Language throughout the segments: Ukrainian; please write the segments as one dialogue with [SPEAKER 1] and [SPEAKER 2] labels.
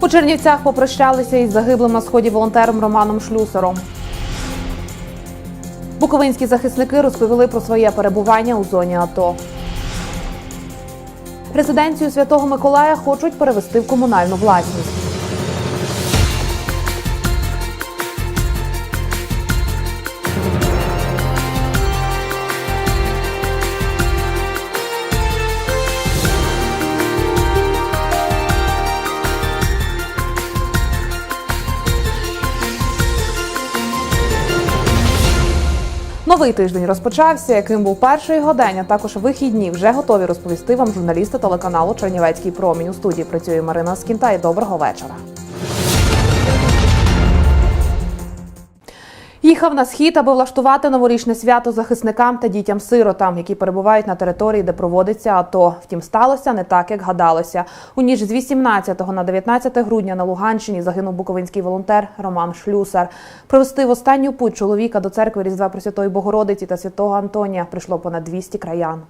[SPEAKER 1] У Чернівцях попрощалися із загиблим на сході волонтером Романом Шлюсером. Буковинські захисники розповіли про своє перебування у зоні АТО. Резиденцію Святого Миколая хочуть перевести в комунальну власність. Новий тиждень розпочався. Яким був перший годень, а також вихідні вже готові розповісти вам журналісти телеканалу Чернівецький промінь. У студії працює Марина Скінта і доброго вечора. Їхав на схід, аби влаштувати новорічне свято захисникам та дітям-сиротам, які перебувають на території, де проводиться АТО. Втім, сталося не так, як гадалося. У ніч з 18 на 19 грудня на Луганщині загинув буковинський волонтер Роман Шлюсар. Провести в останню путь чоловіка до церкви Різдва Пресвятої Богородиці та Святого Антонія прийшло понад 200 краян.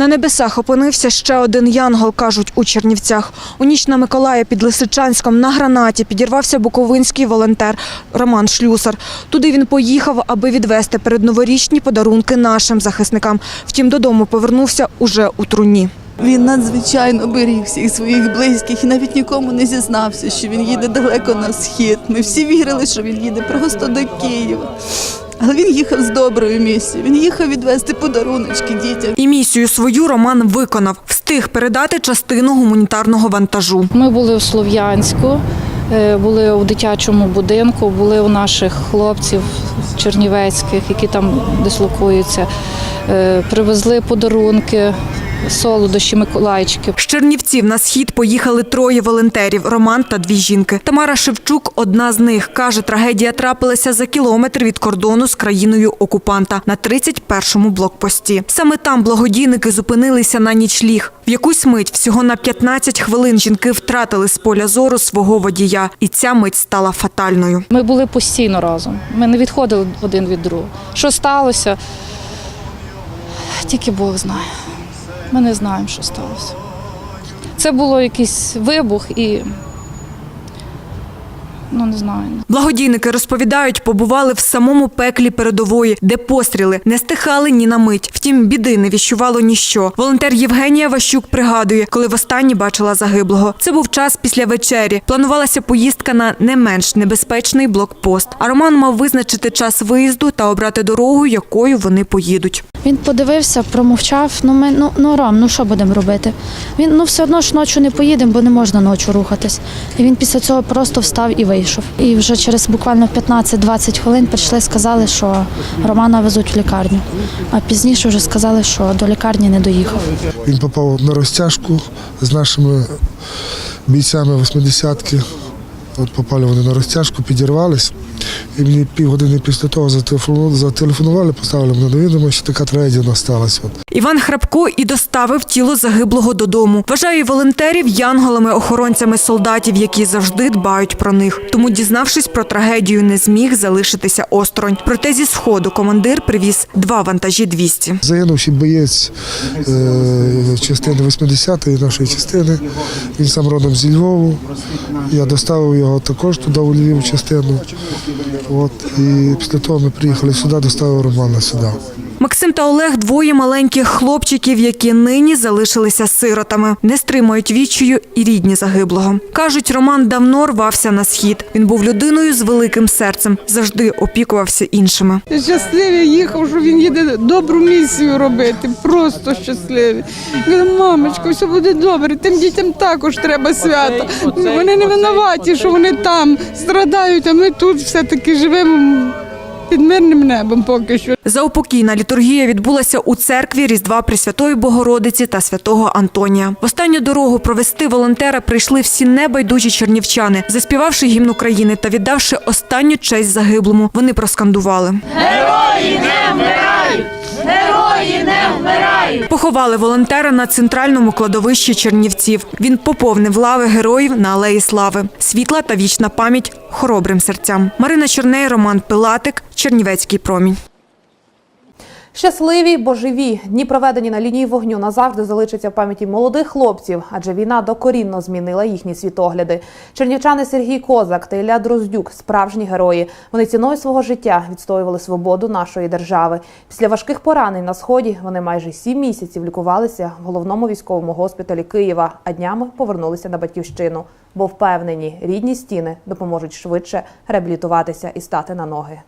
[SPEAKER 2] На небесах опинився ще один янгол, кажуть у Чернівцях. У ніч на Миколая під Лисичанськом на гранаті підірвався буковинський волонтер Роман Шлюсар. Туди він поїхав, аби відвести передноворічні подарунки нашим захисникам. Втім, додому повернувся уже у труні.
[SPEAKER 3] Він надзвичайно беріг всіх своїх близьких і навіть нікому не зізнався, що він їде далеко на схід. Ми всі вірили, що він їде просто до Києва. Але він їхав з доброю місією. Він їхав відвести подаруночки дітям.
[SPEAKER 2] І місію свою Роман виконав. Встиг передати частину гуманітарного вантажу.
[SPEAKER 4] Ми були в Слов'янську, е, були у дитячому будинку, були у наших хлопців чернівецьких, які там дислокуються. Е, Привезли подарунки, солодощі, Миколайчики.
[SPEAKER 2] З Чернівців на схід поїхали троє волонтерів – Роман та дві жінки. Тамара Шевчук – одна з них. Каже, трагедія трапилася за кілометр від кордону з країною окупанта на 31-му блокпості. Саме там благодійники зупинилися на нічліг. В якусь мить, всього на 15 хвилин, жінки втратили з поля зору свого водія. І ця мить стала фатальною.
[SPEAKER 4] Ми були постійно разом. Ми не відходили один від другого. Що сталося? Тільки Бог знає. Ми не знаємо, що сталося. Це було якийсь вибух і. Ну, не знаю.
[SPEAKER 2] Благодійники розповідають, побували в самому пеклі передової, де постріли не стихали ні на мить. Втім, біди не віщувало ніщо. Волонтер Євгенія Ващук пригадує, коли востаннє бачила загиблого. Це був час після вечері. Планувалася поїздка на не менш небезпечний блокпост. А Роман мав визначити час виїзду та обрати дорогу, якою вони поїдуть.
[SPEAKER 5] Він подивився, промовчав. Ну ми ну, ну Ром, ну що будемо робити? Він ну все одно ж ночі не поїдемо, бо не можна ночі рухатись. І він після цього просто встав і вийшов. І вже через буквально 15-20 хвилин прийшли, сказали, що Романа везуть в лікарню. А пізніше вже сказали, що до лікарні не доїхав.
[SPEAKER 6] Він попав на розтяжку з нашими бійцями 80-ки. От попали вони на розтяжку, підірвались. І мені півгодини після того зателефону- зателефонували, поставили мене до відома, що така трагедія насталася.
[SPEAKER 2] Іван Храпко і доставив тіло загиблого додому. Вважає волонтерів янголами-охоронцями солдатів, які завжди дбають про них. Тому, дізнавшись про трагедію, не зміг залишитися осторонь. Проте зі сходу командир привіз два вантажі 200.
[SPEAKER 6] Загинувший боєць е, частини 80-ї нашої частини. Він сам родом зі Львову. Я доставив його також туди, у Львів, частину. От. І після того ми приїхали сюди, доставив Романа сюди.
[SPEAKER 2] Максим та Олег двоє маленьких хлопчиків, які нині залишилися сиротами. Не стримують відчаю і рідні загиблого. Кажуть, Роман давно рвався на схід. Він був людиною з великим серцем, завжди опікувався іншими.
[SPEAKER 7] Щасливий їхав, що він їде добру місію робити. Просто щасливий. Каже, мамочко, все буде добре. Тим дітям також треба свята. Вони не винуваті, що вони там страдають, а ми тут все-таки живемо під мирним небом поки що.
[SPEAKER 2] Заупокійна літургія відбулася у церкві Різдва Пресвятої Богородиці та Святого Антонія. В останню дорогу провести волонтера прийшли всі небайдужі чернівчани, заспівавши гімн України та віддавши останню честь загиблому. Вони проскандували. Поховали волонтера на центральному кладовищі Чернівців. Він поповнив лави героїв на Алеї Слави. Світла та вічна пам'ять хоробрим серцям. Марина Чорней, Роман Пилатик, Чернівецький промінь.
[SPEAKER 1] Щасливі, бо живі. Дні проведені на лінії вогню назавжди залишаться в пам'яті молодих хлопців, адже війна докорінно змінила їхні світогляди. Чернівчани Сергій Козак та Ілля Дроздюк справжні герої. Вони ціною свого життя відстоювали свободу нашої держави. Після важких поранень на сході вони майже сім місяців лікувалися в головному військовому госпіталі Києва, а днями повернулися на батьківщину, бо впевнені, рідні стіни допоможуть швидше реабілітуватися і стати на ноги.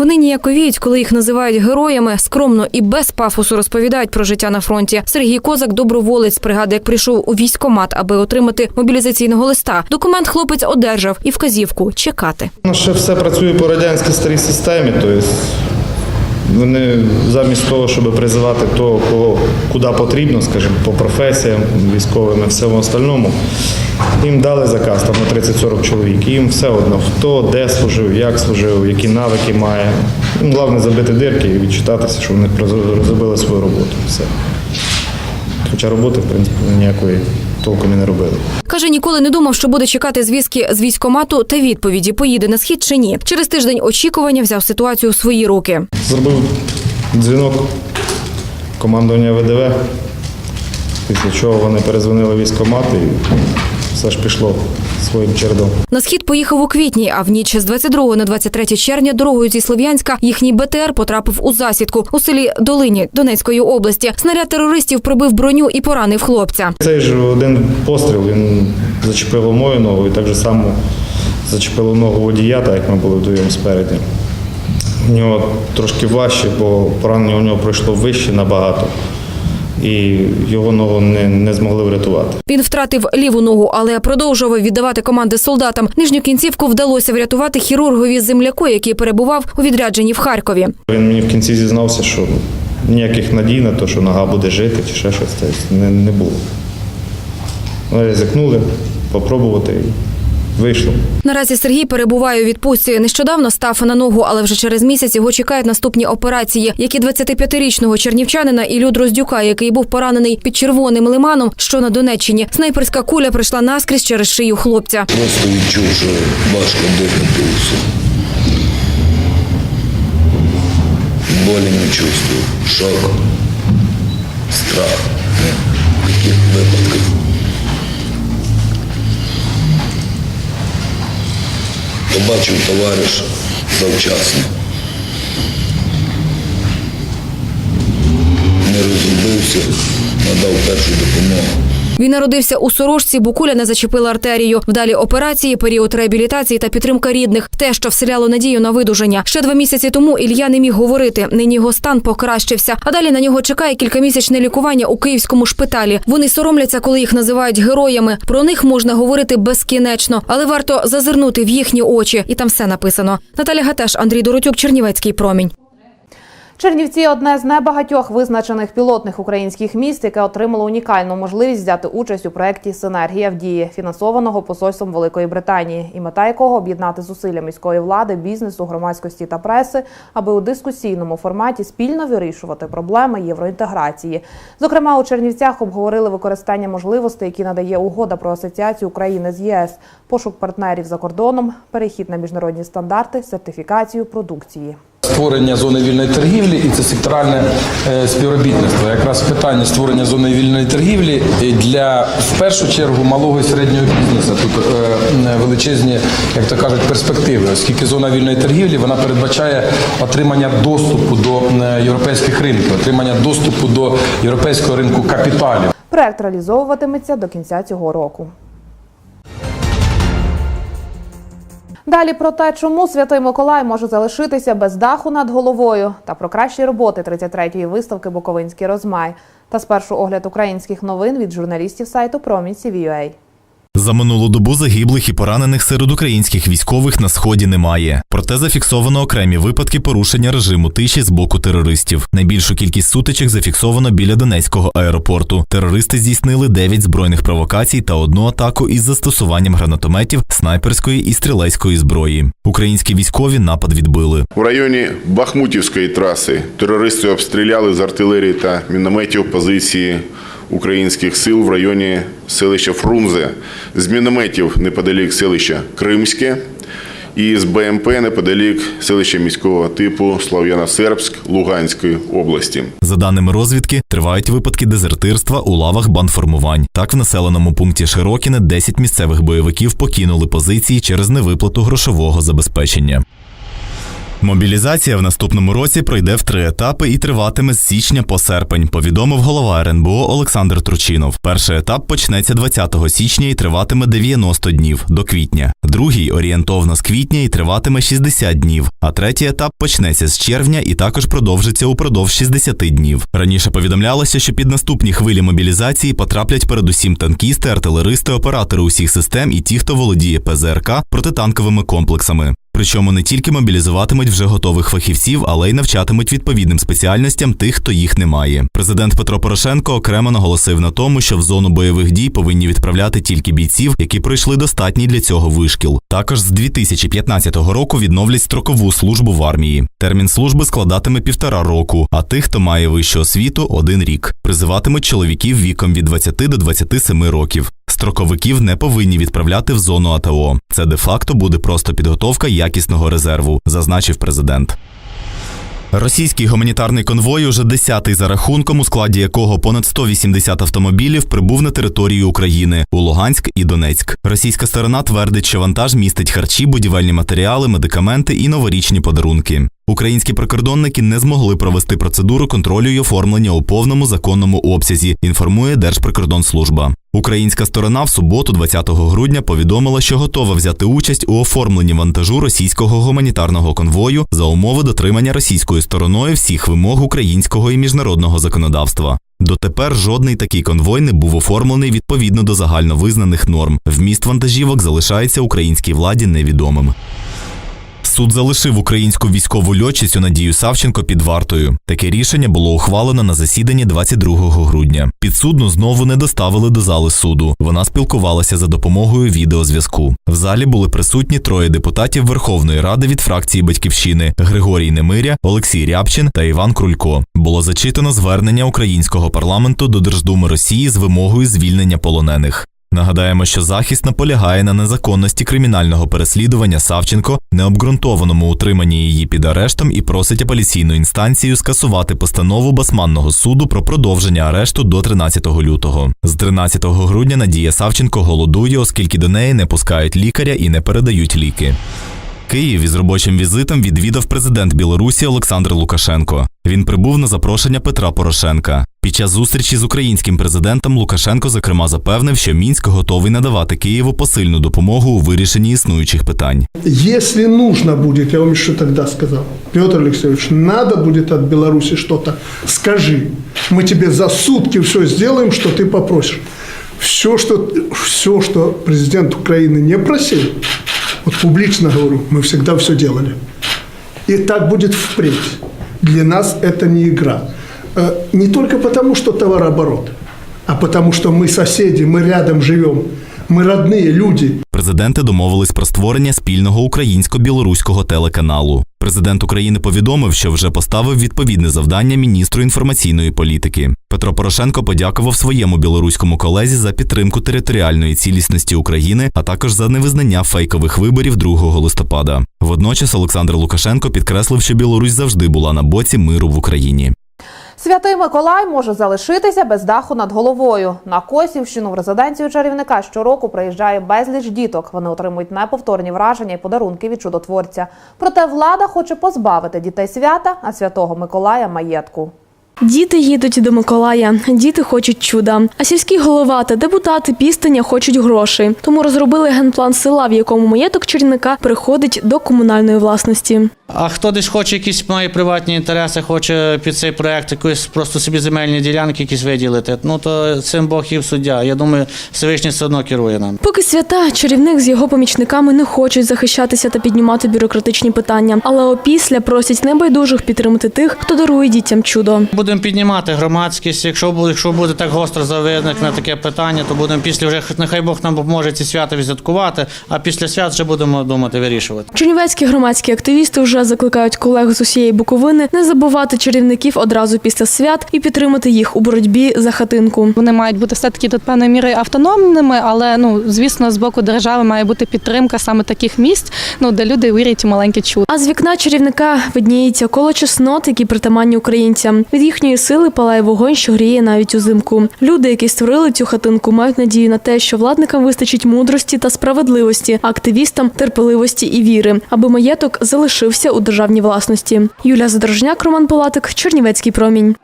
[SPEAKER 8] Вони ніяковіють, коли їх називають героями, скромно і без пафосу розповідають про життя на фронті. Сергій Козак доброволець пригадує, як прийшов у військкомат, аби отримати мобілізаційного листа. Документ хлопець одержав і вказівку чекати.
[SPEAKER 9] Ну, ще все працює по радянській старій системі, тобто вони замість того, щоб призивати того, кого куди потрібно, скажімо, по професіям військовим і всьому остальному, їм дали заказ там на 30-40 чоловік. І їм все одно, хто де служив, як служив, які навики має. Їм головне забити дирки і відчитатися, що вони розробили свою роботу. Все. Хоча роботи, в принципі, ніякої толком не робили.
[SPEAKER 8] Каже, ніколи не думав, що буде чекати звістки з військкомату та відповіді, поїде на схід чи ні. Через тиждень очікування взяв ситуацію у свої руки.
[SPEAKER 9] Зробив дзвінок командування ВДВ, після чого вони перезвонили військомат і все ж пішло своїм чередом.
[SPEAKER 8] На схід поїхав у квітні, а в ніч з 22 на 23 червня дорогою зі Слов'янська їхній БТР потрапив у засідку у селі Долині Донецької області. Снаряд терористів пробив броню і поранив хлопця.
[SPEAKER 9] Цей ж один постріл він зачепив мою ногу і так же само зачепило ногу водія, так як ми були вдвоєм спереді. У нього трошки важче, бо поранення у нього пройшло вище набагато. І його ногу не, не змогли врятувати.
[SPEAKER 8] Він втратив ліву ногу, але продовжував віддавати команди солдатам. Нижню кінцівку вдалося врятувати хірургові земляку, який перебував у відрядженні в Харкові.
[SPEAKER 9] Він мені в кінці зізнався, що ніяких надій на те, що нога буде жити чи ще щось, не, не було. Ми ризикнули попробувати вийшло.
[SPEAKER 8] Наразі Сергій перебуває у відпустці. Нещодавно став на ногу, але вже через місяць його чекають наступні операції, як і 25-річного чернівчанина Ілю Дроздюка, який був поранений під червоним лиманом, що на Донеччині. Снайперська куля прийшла наскрізь через шию хлопця.
[SPEAKER 10] Просто відчув, що важко дихати і все. Болі не чувствую. Шок, страх. Таких випадках. Побачив товариша завчасно. Не розгубився, надав першу допомогу.
[SPEAKER 8] Він народився у сорочці, бо куля не зачепила артерію. Вдалі операції, період реабілітації та підтримка рідних. Те, що вселяло надію на видужання. Ще два місяці тому Ілья не міг говорити. Нині його стан покращився. А далі на нього чекає кількамісячне лікування у київському шпиталі. Вони соромляться, коли їх називають героями. Про них можна говорити безкінечно, але варто зазирнути в їхні очі, і там все написано. Наталя Гатеш, Андрій Доротюк, Чернівецький промінь.
[SPEAKER 1] Чернівці одне з небагатьох визначених пілотних українських міст, яке отримало унікальну можливість взяти участь у проєкті Синергія в дії, фінансованого посольством Великої Британії, і мета якого об'єднати зусилля міської влади, бізнесу, громадськості та преси, аби у дискусійному форматі спільно вирішувати проблеми євроінтеграції. Зокрема, у Чернівцях обговорили використання можливостей, які надає угода про асоціацію України з ЄС, пошук партнерів за кордоном, перехід на міжнародні стандарти, сертифікацію продукції.
[SPEAKER 11] Створення зони вільної торгівлі і це секторальне е, співробітництво. Якраз питання створення зони вільної торгівлі е, для в першу чергу малого і середнього бізнесу. Тут е, величезні, як то кажуть, перспективи, оскільки зона вільної торгівлі вона передбачає отримання доступу до е, європейських ринків, отримання доступу до європейського ринку капіталів.
[SPEAKER 1] Проект реалізовуватиметься до кінця цього року. Далі про те, чому Святий Миколай може залишитися без даху над головою, та про кращі роботи 33-ї виставки Буковинський розмай. Та спершу огляд українських новин від журналістів сайту CVUA.
[SPEAKER 12] За минулу добу загиблих і поранених серед українських військових на сході немає. Проте зафіксовано окремі випадки порушення режиму тиші з боку терористів. Найбільшу кількість сутичок зафіксовано біля Донецького аеропорту. Терористи здійснили 9 збройних провокацій та одну атаку із застосуванням гранатометів, снайперської і стрілецької зброї. Українські військові напад відбили.
[SPEAKER 13] У районі Бахмутівської траси терористи обстріляли з артилерії та мінометів позиції українських сил в районі селища Фрунзе, з мінометів неподалік селища Кримське із БМП неподалік селища міського типу Слов'яно-Сербськ Луганської області.
[SPEAKER 12] За даними розвідки, тривають випадки дезертирства у лавах бандформувань. Так, в населеному пункті Широкіне 10 місцевих бойовиків покинули позиції через невиплату грошового забезпечення. Мобілізація в наступному році пройде в три етапи і триватиме з січня по серпень, повідомив голова РНБО Олександр Тручинов. Перший етап почнеться 20 січня і триватиме 90 днів до квітня. Другий орієнтовно з квітня і триватиме 60 днів. А третій етап почнеться з червня і також продовжиться упродовж 60 днів. Раніше повідомлялося, що під наступні хвилі мобілізації потраплять передусім танкісти, артилеристи, оператори усіх систем і ті, хто володіє ПЗРК протитанковими комплексами. Причому не тільки мобілізуватимуть вже готових фахівців, але й навчатимуть відповідним спеціальностям тих, хто їх не має. Президент Петро Порошенко окремо наголосив на тому, що в зону бойових дій повинні відправляти тільки бійців, які пройшли достатній для цього вишкіл. Також з 2015 року відновлять строкову службу в армії. Термін служби складатиме півтора року, а тих, хто має вищу освіту, один рік. Призиватимуть чоловіків віком від 20 до 27 років. Строковиків не повинні відправляти в зону АТО. Це де-факто буде просто підготовка якісного резерву, зазначив президент. Російський гуманітарний конвой уже десятий за рахунком, у складі якого понад 180 автомобілів прибув на територію України у Луганськ і Донецьк. Російська сторона твердить, що вантаж містить харчі, будівельні матеріали, медикаменти і новорічні подарунки. Українські прикордонники не змогли провести процедуру контролю й оформлення у повному законному обсязі. Інформує Держприкордонслужба. Українська сторона в суботу, 20 грудня, повідомила, що готова взяти участь у оформленні вантажу російського гуманітарного конвою за умови дотримання російською стороною всіх вимог українського і міжнародного законодавства. Дотепер жодний такий конвой не був оформлений відповідно до загальновизнаних норм. Вміст вантажівок залишається українській владі невідомим. Суд залишив українську військову льотчицю Надію Савченко під вартою. Таке рішення було ухвалено на засіданні 22 грудня. Підсудну знову не доставили до зали суду. Вона спілкувалася за допомогою відеозв'язку. В залі були присутні троє депутатів Верховної Ради від фракції Батьківщини: Григорій Немиря, Олексій Рябчин та Іван Крулько. Було зачитано звернення українського парламенту до Держдуми Росії з вимогою звільнення полонених. Нагадаємо, що захист наполягає на незаконності кримінального переслідування Савченко, необґрунтованому утриманні її під арештом і просить апеляційну інстанцію скасувати постанову Басманного суду про продовження арешту до 13 лютого. З 13 грудня Надія Савченко голодує, оскільки до неї не пускають лікаря і не передають ліки. Київ із робочим візитом відвідав президент Білорусі Олександр Лукашенко. Він прибув на запрошення Петра Порошенка. Під час зустрічі з українським президентом Лукашенко зокрема запевнив, що Мінськ готовий надавати Києву посильну допомогу у вирішенні існуючих питань.
[SPEAKER 14] Если нужно будет, я вам еще тогда сказал, Петр Алексеевич, надо будет от Беларуси что-то, скажи. Мы тебе за сутки все сделаем, что ты попросишь. Все, что, все, что президент Украины не просил, вот публично говорю, мы всегда все делали. И так будет впредь. Для нас это не игра. Э, Не только потому, что товарооборот, а потому что мы соседи, мы рядом живем, мы родные люди.
[SPEAKER 12] Президенти домовились про створення спільного українсько-білоруського телеканалу. Президент України повідомив, що вже поставив відповідне завдання міністру інформаційної політики. Петро Порошенко подякував своєму білоруському колезі за підтримку територіальної цілісності України, а також за невизнання фейкових виборів 2 листопада. Водночас Олександр Лукашенко підкреслив, що Білорусь завжди була на боці миру в Україні.
[SPEAKER 1] Святий Миколай може залишитися без даху над головою. На Косівщину в резиденцію чарівника щороку приїжджає безліч діток. Вони отримують неповторні враження і подарунки від чудотворця. Проте влада хоче позбавити дітей свята, а святого Миколая маєтку.
[SPEAKER 15] Діти їдуть до Миколая, діти хочуть чуда. А сільський голова та депутати пістиня хочуть грошей. Тому розробили генплан села, в якому маєток чарівника приходить до комунальної власності.
[SPEAKER 16] А хто десь хоче якісь має приватні інтереси, хоче під цей проект якось просто собі земельні ділянки якісь виділити. Ну то цим Бог і суддя. Я думаю, Всевишній все одно керує нам.
[SPEAKER 15] Поки свята чарівник з його помічниками не хочуть захищатися та піднімати бюрократичні питання, але опісля просять небайдужих підтримати тих, хто дарує дітям чудо.
[SPEAKER 16] Будемо піднімати громадськість. Якщо буде, якщо буде так гостро завиникне таке питання, то будемо після вже нехай Бог нам допоможе ці свята відсвяткувати, а після свят вже будемо думати вирішувати.
[SPEAKER 15] Чернівецькі громадські активісти вже раз закликають колег з усієї Буковини не забувати чарівників одразу після свят і підтримати їх у боротьбі за хатинку.
[SPEAKER 17] Вони мають бути все таки до певної міри автономними, але ну звісно, з боку держави має бути підтримка саме таких місць, ну де люди вірять у маленьке чудо.
[SPEAKER 15] А з вікна чарівника видніється коло чеснот, які притаманні українцям. Від їхньої сили палає вогонь, що гріє навіть узимку. Люди, які створили цю хатинку, мають надію на те, що владникам вистачить мудрості та справедливості, а активістам терпеливості і віри, аби маєток залишився у державній власності. Юлія Задорожняк, Роман Палатик, Чернівецький промінь.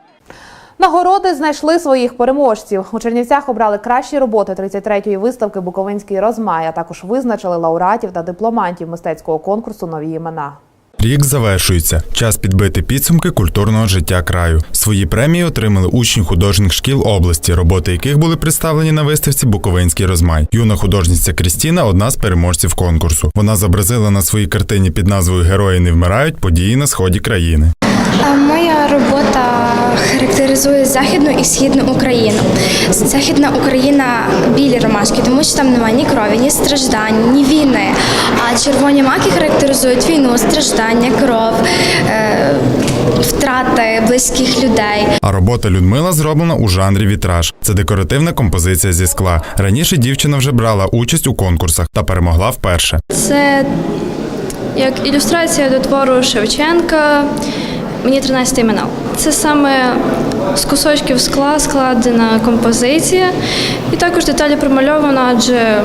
[SPEAKER 1] Нагороди знайшли своїх переможців. У Чернівцях обрали кращі роботи 33-ї виставки Буковинський розмай, а також визначили лауреатів та дипломантів мистецького конкурсу Нові імена.
[SPEAKER 18] Рік завершується. Час підбити підсумки культурного життя краю. Свої премії отримали учні художніх шкіл області, роботи яких були представлені на виставці Буковинський розмай. Юна художниця Крістіна одна з переможців конкурсу. Вона зобразила на своїй картині під назвою Герої не вмирають події на сході країни.
[SPEAKER 19] Моя робота характеризує західну і східну Україну. Західна Україна білі ромашки, тому що там немає ні крові, ні страждань, ні війни. А червоні маки характеризують війну, страждання, кров, е, втрати близьких людей.
[SPEAKER 18] А робота Людмила зроблена у жанрі вітраж. Це декоративна композиція зі скла. Раніше дівчина вже брала участь у конкурсах та перемогла вперше.
[SPEAKER 19] Це як ілюстрація до твору Шевченка. Мені 13 минав. Це саме з кусочків скла складена композиція, і також деталі промальована, адже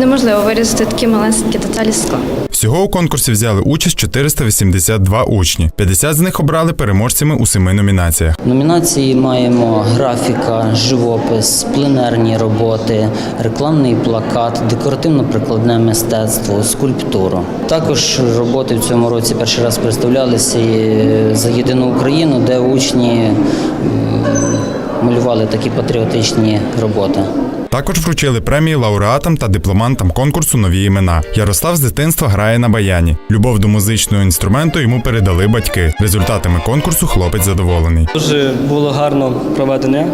[SPEAKER 19] неможливо вирізати такі маленькі деталі скла.
[SPEAKER 18] Всього у конкурсі взяли участь 482 учні. 50 з них обрали переможцями у семи номінаціях.
[SPEAKER 20] Номінації маємо графіка, живопис, пленерні роботи, рекламний плакат, декоративно-прикладне мистецтво, скульптуру. Також роботи в цьому році перший раз представлялися за єдину Україну, де учні малювали такі патріотичні роботи.
[SPEAKER 18] Також вручили премії лауреатам та дипломантам конкурсу Нові імена. Ярослав з дитинства грає на баяні. Любов до музичного інструменту йому передали батьки. Результатами конкурсу хлопець задоволений.
[SPEAKER 21] Дуже було гарно проведення,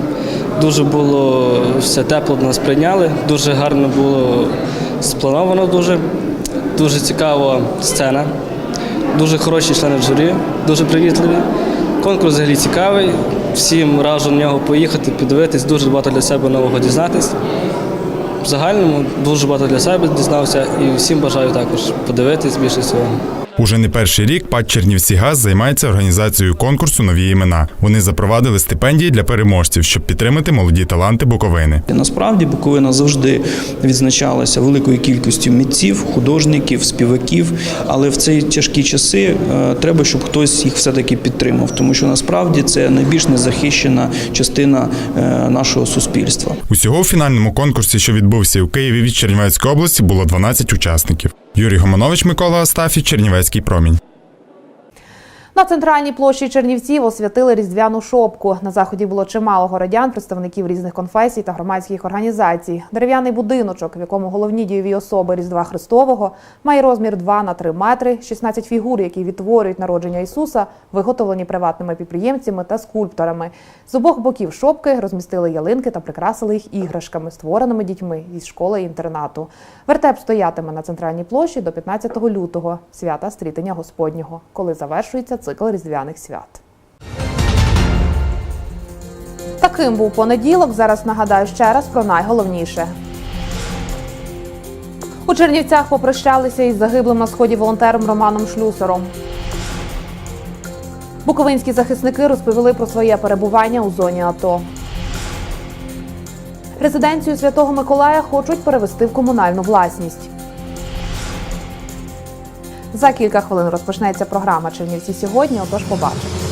[SPEAKER 21] дуже було все тепло нас прийняли, дуже гарно було сплановано, дуже, дуже цікава сцена, дуже хороші члени журі, дуже привітливі. Конкурс взагалі цікавий. Всім раджу на нього поїхати, подивитись, дуже багато для себе нового дізнатись. В загальному дуже багато для себе дізнався і всім бажаю також подивитись більше всього.
[SPEAKER 18] Уже не перший рік ПАД Чернівці ГАЗ займається організацією конкурсу Нові імена. Вони запровадили стипендії для переможців, щоб підтримати молоді таланти Буковини.
[SPEAKER 22] Насправді Буковина завжди відзначалася великою кількістю митців, художників, співаків. Але в ці тяжкі часи е, треба, щоб хтось їх все-таки підтримав, тому що насправді це найбільш незахищена частина е, нашого суспільства.
[SPEAKER 18] Усього у фінальному конкурсі, що відбувся у Києві від Чернівецької області, було 12 учасників. Юрій Гомонович, Микола Астафій, Чернівецький промінь.
[SPEAKER 1] На центральній площі Чернівців освятили різдвяну шопку. На заході було чимало городян, представників різних конфесій та громадських організацій. Дерев'яний будиночок, в якому головні дієві особи Різдва Христового, має розмір 2 на 3 метри, 16 фігур, які відтворюють народження Ісуса, виготовлені приватними підприємцями та скульпторами. З обох боків шопки розмістили ялинки та прикрасили їх іграшками, створеними дітьми із школи інтернату. Вертеп стоятиме на центральній площі до 15 лютого, свята стрітення Господнього, коли завершується цикл різдвяних свят. Таким був понеділок. Зараз нагадаю ще раз про найголовніше. У Чернівцях попрощалися із загиблим на сході волонтером Романом Шлюсером. Буковинські захисники розповіли про своє перебування у зоні АТО. Резиденцію Святого Миколая хочуть перевести в комунальну власність. За кілька хвилин розпочнеться програма Чернівці сьогодні. Отож, побачимо.